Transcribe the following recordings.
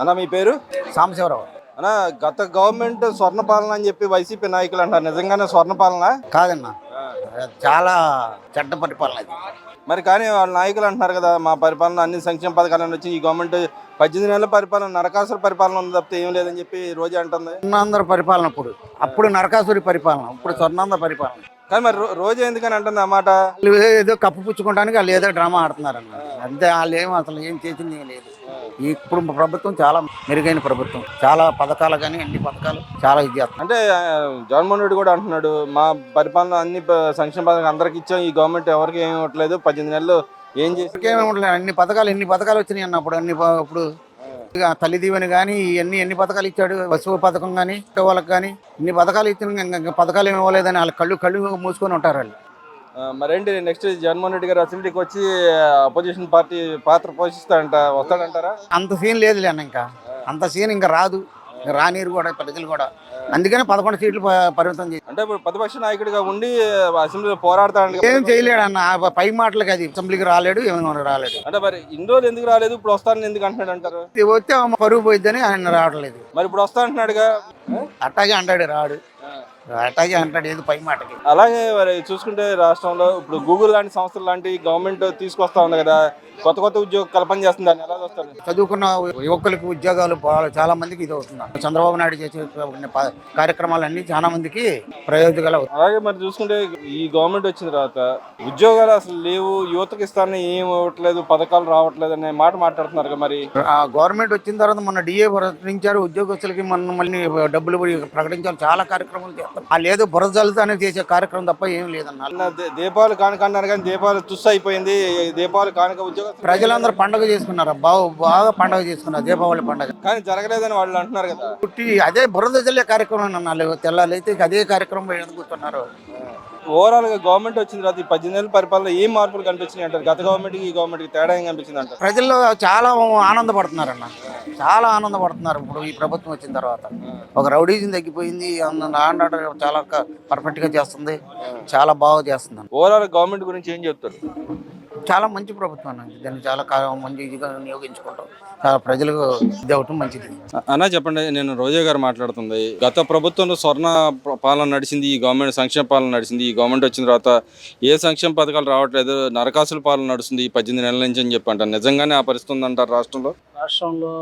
అన్న మీ పేరు? సాంబశివరావు. అన్న గత గవర్నమెంట్ స్వర్ణ పాలన అని చెప్పి వైసీపీ నాయకులు అంటారు. నిజంగానే స్వర్ణ పాలన కాదన్న చాలా చెడ్డ పరిపాలన ఇది. మరి కానీ వాళ్ళ నాయకులు అంటున్నారు కదా మా పరిపాలన అన్ని సంక్షేమ పథకాలను వచ్చి ఈ గవర్నమెంట్ పద్దెనిమిది నెలల పరిపాలన నరకాసుర పరిపాలన ఉంది తప్పితే ఏం లేదని చెప్పి రోజే అంటుంది. స్వర్ణాంధ్ర పరిపాలన అప్పుడు. అప్పుడు నరకాసురి పరిపాలన ఇప్పుడు స్వర్ణాంధ్ర పరిపాలన. కానీ మరి రోజే ఎందుకని అంటుంది ఆ మాట? వాళ్ళు ఏదో కప్పు పుచ్చుకోవడానికి వాళ్ళు ఏదో డ్రామా ఆడుతున్నారన్న. అంతే వాళ్ళు ఏం అసలు ఏం చేసింది లేదు. ఇప్పుడు ప్రభుత్వం చాలా మెరుగైన ప్రభుత్వం. చాలా పథకాలు కానీ అన్ని పథకాలు చాలా ఇది అంటే జగన్మోహన్ రెడ్డి కూడా అంటున్నాడు మా పరిపాలన అన్ని సంక్షేమ పథకాలు అందరికి ఇచ్చాం ఈ గవర్నమెంట్ ఎవరికి ఏమి ఇవ్వట్లేదు పద్దెనిమిది నెలలు ఏం చేసి అన్ని పథకాలు ఎన్ని పథకాలు వచ్చినాయి అన్న అప్పుడు అన్ని ఇప్పుడు తల్లి దీవెని కానీ ఇవన్నీ ఎన్ని పథకాలు ఇచ్చాడు వస్తువు పథకం కానీ వాళ్ళకి కానీ ఇన్ని పథకాలు ఇచ్చిన పథకాలు ఏమి ఇవ్వలేదని వాళ్ళ కళ్ళు కళ్ళు మూసుకొని ఉంటారు వాళ్ళు. మరేంటి నెక్స్ట్ జగన్మోహన్ రెడ్డి గారు అసెంబ్లీకి వచ్చి అపోజిషన్ పార్టీ పాత్ర పోషిస్తాడంట వస్తాడంటారా? అంత సీన్ లేదులే అన్న ఇంకా. అంత సీన్ ఇంకా రాదు. రానీరు కూడా ప్రజలు కూడా. అందుకనే పదకొండు సీట్లు పరిమితం చేసి. అంటే ఇప్పుడు ప్రతిపక్ష నాయకుడిగా ఉండి అసెంబ్లీలో పోరాడతాడంట ఏం చేయలేడు అన్న. పై మాటలకి అది అసెంబ్లీకి రాలేడు ఏమీ రాలేడు. అంటే మరి ఇన్ని రోజులు ఎందుకు రాలేదు? ఇప్పుడు వస్తానని ఎందుకు అంటున్నాడు అంటారు? వస్తే పరుగు పోయిద్దని ఆయన రావట్లేదు. మరి ఇప్పుడు వస్తా అంటున్నాడుగా. అట్టాగే అంటాడు రాడు. అట్టాగే అంటాడు ఏది పై మాటకి. అలాగే మరి చూసుకుంటే రాష్ట్రంలో ఇప్పుడు గూగుల్ లాంటి సంస్థలు లాంటి గవర్నమెంట్ తీసుకొస్తా ఉంది కదా కొత్త కొత్త ఉద్యోగ కల్పన చేస్తుంది దాన్ని. ఎలా చూస్తారు? చదువుకున్న యువకులకు ఉద్యోగాలు చాలా మందికి ఇది అవుతుంది చంద్రబాబు నాయుడు చేసే కార్యక్రమాలన్నీ చాలా మందికి ప్రయోజకాలు అలాగే మరి చూసుకుంటే ఈ గవర్నమెంట్ వచ్చిన తర్వాత ఉద్యోగాలు అసలు లేవు యువతకి ఇస్తానని ఏం ఇవ్వట్లేదు పథకాలు రావట్లేదు అనే మాట మాట్లాడుతున్నారు కదా మరి. ఆ గవర్నమెంట్ వచ్చిన తర్వాత మొన్న డిఏ ప్రకటించారు. ఉద్యోగస్తులకి మన మళ్ళీ డబ్బులు ప్రకటించారు. చాలా కార్యక్రమాలు వాళ్ళు ఏదో బురద జల్లుతానే చేసే కార్యక్రమం తప్ప ఏం లేదన్న. అన్న దే- దీపావళి కానుక అన్నారు కానీ దీపావళి తుస్సు అయిపోయింది. దీపావళి కానుక ఉద్యోగ ప్రజలందరూ పండగ చేసుకున్నారు బాగా బాగా పండగ చేసుకున్నారు దీపావళి పండగ. కానీ జరగలేదని వాళ్ళు అంటున్నారు కదా. పుట్టి అదే బురద జల్లే కార్యక్రమం అన్నారు తెల్లాలైతే ఇక అదే కార్యక్రమం ఎందుకు కూర్చున్నారు? ఓవరాల్గా గవర్నమెంట్ వచ్చిన తర్వాత ఈ పద్దెనిమిది నెలల పరిపాలన ఏం మార్పులు కనిపించినాయి అంటారు? గత గవర్నమెంట్ ఈ గవర్నమెంట్కి తేడా ఏం కనిపించింది అంటారు? ప్రజల్లో చాలా ఆనందపడుతున్నారన్న. చాలా ఆనందపడుతున్నారు ఇప్పుడు ఈ ప్రభుత్వం వచ్చిన తర్వాత. ఒక రౌడీజం తగ్గిపోయింది ఆండ్ ఆర్డర్ చాలా పర్ఫెక్ట్గా చేస్తుంది చాలా బాగా చేస్తుంది ఓవరాల్ గవర్నమెంట్ గురించి ఏం చెప్తారు? చాలా మంచి ప్రభుత్వం అన్న. దాన్ని చాలా మంచి ఇదిగా వినియోగించుకుంటాం. చాలా ప్రజలకు ఇది అవటం మంచిది. అన్న చెప్పండి నేను రోజా గారు మాట్లాడుతుంది. గత ప్రభుత్వంలో స్వర్ణ పాలన నడిచింది ఈ గవర్నమెంట్ సంక్షేమ పాలన నడిచింది ఈ గవర్నమెంట్ వచ్చిన తర్వాత ఏ సంక్షేమ పథకాలు రావట్లేదు నరకాసుల పాలన నడుస్తుంది ఈ పద్దెనిమిది నెలల నుంచి అని చెప్పి అంటారు. నిజంగానే ఆ పరిస్థితి ఉందంటారు రాష్ట్రంలో? రాష్ట్రంలో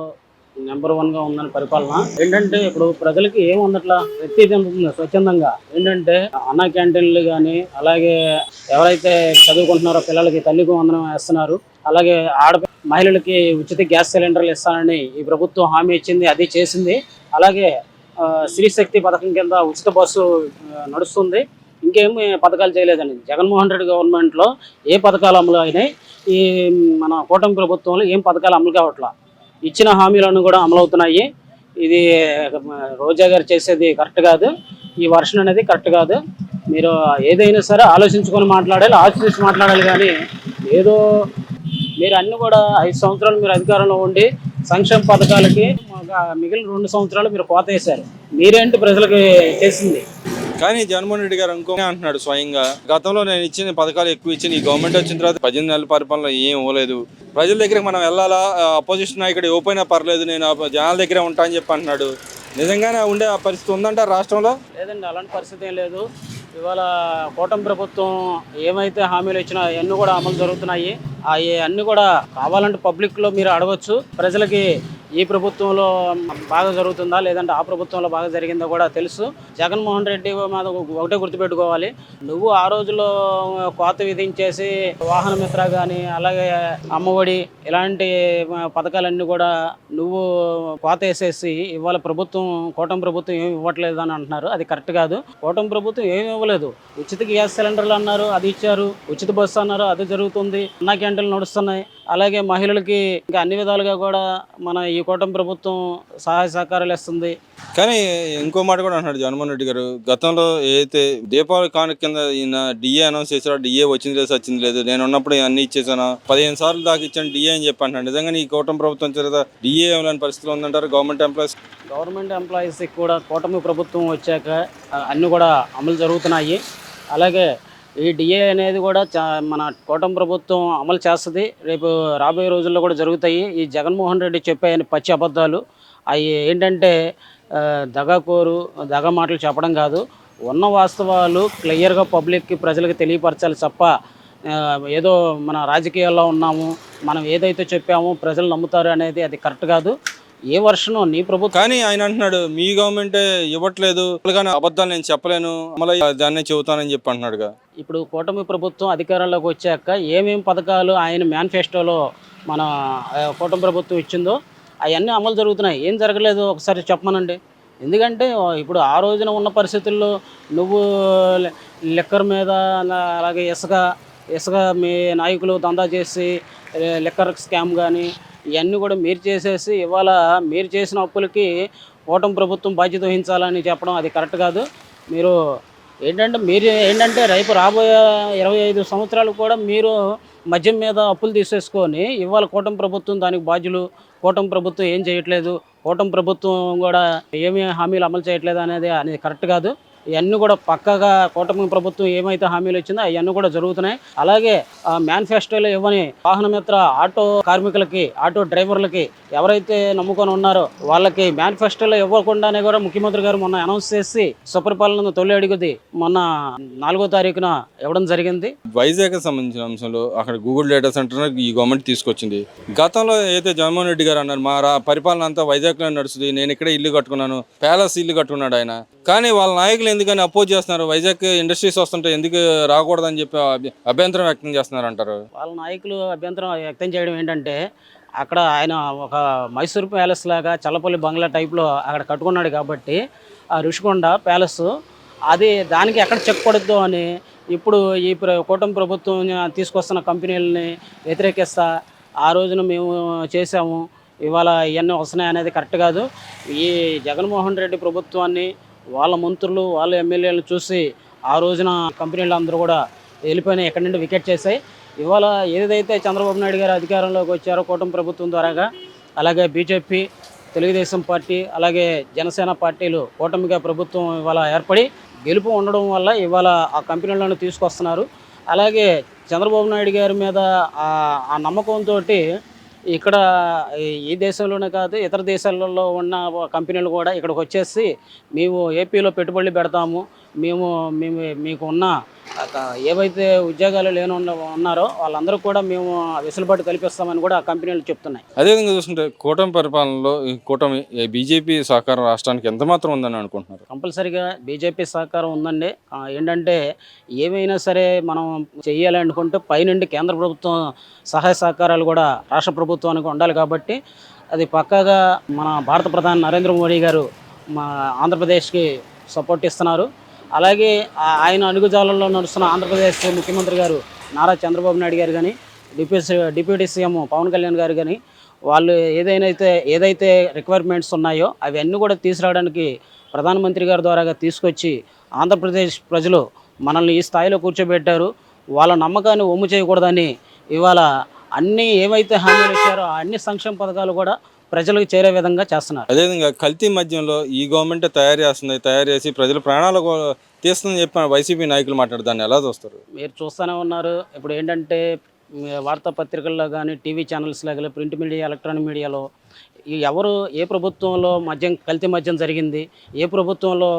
నెంబర్ వన్గా ఉందని పరిపాలన. ఏంటంటే ఇప్పుడు ప్రజలకి ఏం ఉండట్లా? ప్రతి స్వచ్ఛందంగా? ఏంటంటే అన్న క్యాంటీన్లు కానీ అలాగే ఎవరైతే చదువుకుంటున్నారో పిల్లలకి తల్లికి వందనం వేస్తున్నారు అలాగే ఆడ మహిళలకి ఉచిత గ్యాస్ సిలిండర్లు ఇస్తానని ఈ ప్రభుత్వం హామీ ఇచ్చింది అది చేసింది. అలాగే స్త్రీశక్తి స్త్రీ శక్తి పథకం కింద ఉచిత బస్సు నడుస్తుంది. ఇంకేమి పథకాలు చేయలేదండి. జగన్మోహన్ రెడ్డి గవర్నమెంట్లో ఏ పథకాలు అమలు అయినాయి? ఈ మన కూటమి ప్రభుత్వంలో ఏం పథకాలు అమలు కావట్లా? ఇచ్చిన హామీలను కూడా అమలవుతున్నాయి. ఇది రోజా గారు చేసేది కరెక్ట్ కాదు. ఈ వర్షన్ అనేది కరెక్ట్ కాదు. మీరు ఏదైనా సరే ఆలోచించుకొని మాట్లాడాలి ఆలోచించి మాట్లాడాలి కానీ ఏదో మీరు అన్ని కూడా ఐదు సంవత్సరాలు మీరు అధికారంలో ఉండి సంక్షేమ పథకాలకి మిగిలిన రెండు సంవత్సరాలు మీరు కోత వేశారు. మీరేంటి ప్రజలకు చేసింది? కానీ జగన్మోహన్ రెడ్డి గారు అనుకో అంటున్నాడు స్వయంగా. గతంలో నేను ఇచ్చిన పథకాలు ఎక్కువ ఇచ్చిన ఈ గవర్నమెంట్ వచ్చిన తర్వాత పద్దెనిమిది నెలల పరిపాలన ఏం ఇవ్వలేదు. ప్రజల దగ్గరికి మనం వెళ్ళాలా? అపోజిషన్ నాయకుడు ఇవ్వపోయినా పర్లేదు నేను జనాల దగ్గరే ఉంటా అని చెప్పి అంటున్నాడు. నిజంగానే ఉండే ఆ పరిస్థితి ఉందంటారు రాష్ట్రంలో? లేదండి అలాంటి పరిస్థితి ఏం లేదు. ఇవాళ కూటమి ప్రభుత్వం ఏమైతే హామీలు ఇచ్చినా అవన్నీ కూడా అమలు జరుగుతున్నాయి. అవి అన్నీ కూడా కావాలంటే పబ్లిక్లో మీరు అడగచ్చు. ప్రజలకి ఈ ప్రభుత్వంలో బాగా జరుగుతుందా లేదంటే ఆ ప్రభుత్వంలో బాగా జరిగిందో కూడా తెలుసు. జగన్మోహన్ రెడ్డి మీద ఒకటే గుర్తుపెట్టుకోవాలి. నువ్వు ఆ రోజులో కోత విధించేసి వాహన మిత్ర కానీ అలాగే అమ్మఒడి ఇలాంటి పథకాలన్నీ కూడా నువ్వు కోత వేసేసి ఇవాళ ప్రభుత్వం కూటమి ప్రభుత్వం ఏమి ఇవ్వట్లేదు అని అంటున్నారు. అది కరెక్ట్ కాదు. కూటమి ప్రభుత్వం ఏమి ఇవ్వలేదు. ఉచిత గ్యాస్ సిలిండర్లు అన్నారు అది ఇచ్చారు. ఉచిత బస్సు అన్నారు అది జరుగుతుంది. అన్నా క్యాంటీన్లు నడుస్తున్నాయి. అలాగే మహిళలకి ఇంకా అన్ని విధాలుగా కూడా మన ఈ కూటమి ప్రభుత్వం సహాయ సహకారాలు ఇస్తుంది. కానీ ఇంకో మాట కూడా అంటున్నాడు జగన్మోహన్ రెడ్డి గారు. గతంలో ఏదైతే దీపావళి కానుక కింద ఈయన డిఏ అనౌన్స్ చేశారో డిఏ వచ్చింది లేదు వచ్చింది లేదు. నేను ఉన్నప్పుడు అన్ని ఇచ్చేసాను. పదిహేను సార్లు దాకా ఇచ్చాను డిఏ అని చెప్పి అంటున్నాడు. నిజంగా ఈ కూటమి ప్రభుత్వం చేత డిఏ ఇవ్వలేని పరిస్థితిలో ఉందంటారు గవర్నమెంట్ ఎంప్లాయీస్? గవర్నమెంట్ ఎంప్లాయీస్కి కూడా కూటమి ప్రభుత్వం వచ్చాక అన్నీ కూడా అమలు జరుగుతున్నాయి. అలాగే ఈ డిఏ అనేది కూడా చా- మన కూటమి ప్రభుత్వం అమలు చేస్తుంది. రేపు రాబోయే రోజుల్లో కూడా జరుగుతాయి. ఈ జగన్మోహన్ రెడ్డి చెప్పే పచ్చి అబద్ధాలు అవి ఏంటంటే దగాకోరు దగా మాటలు చెప్పడం కాదు. ఉన్న వాస్తవాలు క్లియర్గా పబ్లిక్కి ప్రజలకు తెలియపరచాలి తప్ప ఏదో మన రాజకీయాల్లో ఉన్నాము మనం ఏదైతే చెప్పామో ప్రజలు నమ్ముతారు అనేది అది కరెక్ట్ కాదు. ఏ వర్షం నీ ప్రభుత్వం కానీ ఆయన అంటున్నాడు మీ గవర్నమెంటే ఇవ్వట్లేదు. కానీ అబద్ధాలు నేను చెప్పలేను. మళ్ళీ దాన్నే చెబుతానని చెప్పి అంటున్నాడుగా. ఇప్పుడు కూటమి ప్రభుత్వం అధికారంలోకి వచ్చాక ఏమేమి పథకాలు ఆయన మేనిఫెస్టోలో మన కూటమి ప్రభుత్వం ఇచ్చిందో అవన్నీ అమలు జరుగుతున్నాయి. ఏం జరగలేదు? ఒకసారి చెప్పమనండి. ఎందుకంటే ఇప్పుడు ఆ రోజున ఉన్న పరిస్థితుల్లో నువ్వు లెక్కర్ లిక్కర్ మీద అలాగే ఇసుక ఇసుక మీ నాయకులు దందా చేసి లెక్కర్ లిక్కర్ స్కామ్ కానీ ఇవన్నీ కూడా మీరు చేసేసి ఇవాళ మీరు చేసిన అప్పులకి కూటమి ప్రభుత్వం బాధ్యత వహించాలని చెప్పడం అది కరెక్ట్ కాదు. మీరు ఏంటంటే మీరు ఏంటంటే రేపు రాబోయే ఇరవై ఐదు సంవత్సరాలు కూడా మీరు మద్యం మీద అప్పులు తీసేసుకొని ఇవాళ కూటమి ప్రభుత్వం దానికి బాధ్యులు. కూటమి ప్రభుత్వం ఏం చేయట్లేదు. కూటమి ప్రభుత్వం కూడా ఏమీ హామీలు అమలు చేయట్లేదు అనేది అనేది కరెక్ట్ కాదు. ఇవన్నీ కూడా పక్కగా కూటమి ప్రభుత్వం ఏమైతే హామీలు ఇచ్చిందో అవన్నీ కూడా జరుగుతున్నాయి. అలాగే మేనిఫెస్టోలో ఇవ్వని వాహనమిత్ర ఆటో కార్మికులకి ఆటో డ్రైవర్లకి ఎవరైతే నమ్ముకొని ఉన్నారో వాళ్ళకి మేనిఫెస్టోలో ఇవ్వకుండానే కూడా ముఖ్యమంత్రి గారు మొన్న అనౌన్స్ చేసి సుపరిపాలన తొలి అడుగుది మొన్న నాలుగో తారీఖున ఇవ్వడం జరిగింది. వైజాగ్ సంబంధించిన అంశంలో అక్కడ గూగుల్ డేటా సెంటర్ ఈ గవర్నమెంట్ తీసుకొచ్చింది. గతంలో అయితే జగన్మోహన్ రెడ్డి గారు అన్నారు మా పరిపాలన అంతా వైజాగ్లో నడుస్తుంది నేను ఇక్కడే ఇల్లు కట్టుకున్నాను ప్యాలెస్ ఇల్లు కట్టుకున్నాడు ఆయన. కానీ వాళ్ళ నాయకులు ఎందుకని అపోజ్ చేస్తున్నారు? వైజాగ్ ఇండస్ట్రీస్ వస్తుంటే ఎందుకు రాకూడదని చెప్పి అభ్యంతరం వ్యక్తం చేస్తున్నారు అంటారు? వాళ్ళ నాయకులు అభ్యంతరం వ్యక్తం చేయడం ఏంటంటే అక్కడ ఆయన ఒక మైసూర్ ప్యాలెస్ లాగా చల్లపల్లి బంగ్లా టైప్లో అక్కడ కట్టుకున్నాడు కాబట్టి ఆ ఋషికొండ ప్యాలెస్ అది దానికి ఎక్కడ చెక్ పడుద్దో అని ఇప్పుడు ఈ ప్ర కూటమి ప్రభుత్వం తీసుకొస్తున్న కంపెనీలని వ్యతిరేకిస్తా ఆ రోజున మేము చేసాము ఇవాళ ఇవన్నీ వస్తున్నాయి అనేది కరెక్ట్ కాదు. ఈ జగన్మోహన్ రెడ్డి ప్రభుత్వాన్ని వాళ్ళ మంత్రులు వాళ్ళ ఎమ్మెల్యేలను చూసి ఆ రోజున కంపెనీలు అందరూ కూడా వెళ్ళిపోయినాయి ఎక్కడి నుండి వికెట్ చేశాయి. ఇవాళ ఏదైతే చంద్రబాబు నాయుడు గారు అధికారంలోకి వచ్చారో కూటమి ప్రభుత్వం ద్వారాగా అలాగే బీజేపీ తెలుగుదేశం పార్టీ అలాగే జనసేన పార్టీలు కూటమిగా ప్రభుత్వం ఇవాళ ఏర్పడి గెలుపు ఉండడం వల్ల ఇవాళ ఆ కంపెనీలను తీసుకొస్తున్నారు. అలాగే చంద్రబాబు నాయుడు గారి మీద ఆ నమ్మకంతో ఇక్కడ ఈ- దేశంలోనే కాదు ఇతర దేశాలలో ఉన్న కంపెనీలు కూడా ఇక్కడికి వచ్చేసి మేము ఏపీలో పెట్టుబడులు పెడతాము. మేము మేము మీకు ఉన్న ఏవైతే ఉద్యోగాలు లేని ఉన్న- ఉన్నారో వాళ్ళందరూ కూడా మేము వెసులుబాటు కల్పిస్తామని కూడా ఆ కంపెనీలు చెప్తున్నాయి. అదేవిధంగా చూసుకుంటే కూటమి పరిపాలనలో ఈ కూటమి బీజేపీ సహకారం రాష్ట్రానికి ఎంత మాత్రం ఉందని అనుకుంటున్నారు? కంపల్సరీగా బీజేపీ సహకారం ఉందండి. ఏంటంటే ఏమైనా సరే మనం చెయ్యాలి అనుకుంటే పైనుండి కేంద్ర ప్రభుత్వం సహాయ సహకారాలు కూడా రాష్ట్ర ప్రభుత్వానికి ఉండాలి కాబట్టి అది పక్కాగా మన భారత ప్రధాని నరేంద్ర మోడీ గారు మా ఆంధ్రప్రదేశ్కి సపోర్ట్ ఇస్తున్నారు. అలాగే ఆయన అడుగుజాలల్లో నడుస్తున్న ఆంధ్రప్రదేశ్ ముఖ్యమంత్రి గారు నారా చంద్రబాబు నాయుడు గారు కానీ deputy deputy CM Pawan Kalyan garu కానీ వాళ్ళు ఏదైనా అయితే ఏదైతే రిక్వైర్మెంట్స్ ఉన్నాయో అవన్నీ కూడా తీసుకురావడానికి ప్రధానమంత్రి గారి ద్వారా తీసుకొచ్చి ఆంధ్రప్రదేశ్ ప్రజలు మనల్ని ఈ స్థాయిలో కూర్చోబెట్టారు. వాళ్ళ నమ్మకాన్ని ఒమ్ము చేయకూడదని ఇవాళ అన్ని ఏవైతే హామీలు ఇచ్చారో అన్ని సంక్షేమ పథకాలు కూడా ప్రజలకు చేరే విధంగా చేస్తున్నారు. అదేవిధంగా కల్తీ మద్యంలో ఈ గవర్నమెంట్ తయారు చేస్తుంది తయారు చేసి ప్రజల ప్రాణాలు తీస్తుందని చెప్పి వైసీపీ నాయకులు మాట్లాడు దాన్ని ఎలా చూస్తారు? మీరు చూస్తూనే ఉన్నారు. ఇప్పుడు ఏంటంటే వార్తాపత్రికల్లో కానీ టీవీ ఛానల్స్లో కానీ ప్రింట్ మీడియా ఎలక్ట్రానిక్ మీడియాలో ఎవరు ఏ ప్రభుత్వంలో మద్యం కల్తీ మద్యం జరిగింది ఏ ప్రభుత్వంలో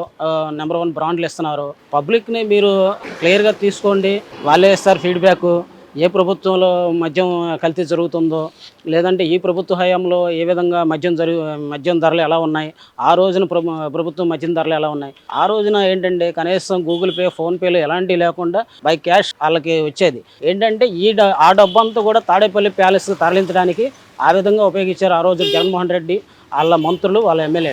నెంబర్ వన్ బ్రాండ్లు ఇస్తున్నారో పబ్లిక్ని మీరు క్లియర్గా తీసుకోండి. వాళ్ళే ఇస్తారు ఫీడ్బ్యాక్. ఏ ప్రభుత్వంలో మద్యం కల్తీ జరుగుతుందో లేదంటే ఈ ప్రభుత్వ హయాంలో ఏ విధంగా మద్యం జరుగు మద్యం ధరలు ఎలా ఉన్నాయి ఆ రోజున ప్రభుత్వం మద్యం ధరలు ఎలా ఉన్నాయి ఆ రోజున ఏంటంటే కనీసం గూగుల్ పే ఫోన్పేలు ఎలాంటివి లేకుండా బై క్యాష్ వాళ్ళకి వచ్చేది. ఏంటంటే ఈ డ- ఆ డబ్బంతా కూడా తాడేపల్లి ప్యాలెస్ తరలించడానికి ఆ విధంగా ఉపయోగించారు ఆ రోజు జగన్మోహన్ రెడ్డి వాళ్ళ మంత్రులు వాళ్ళ ఎమ్మెల్యే.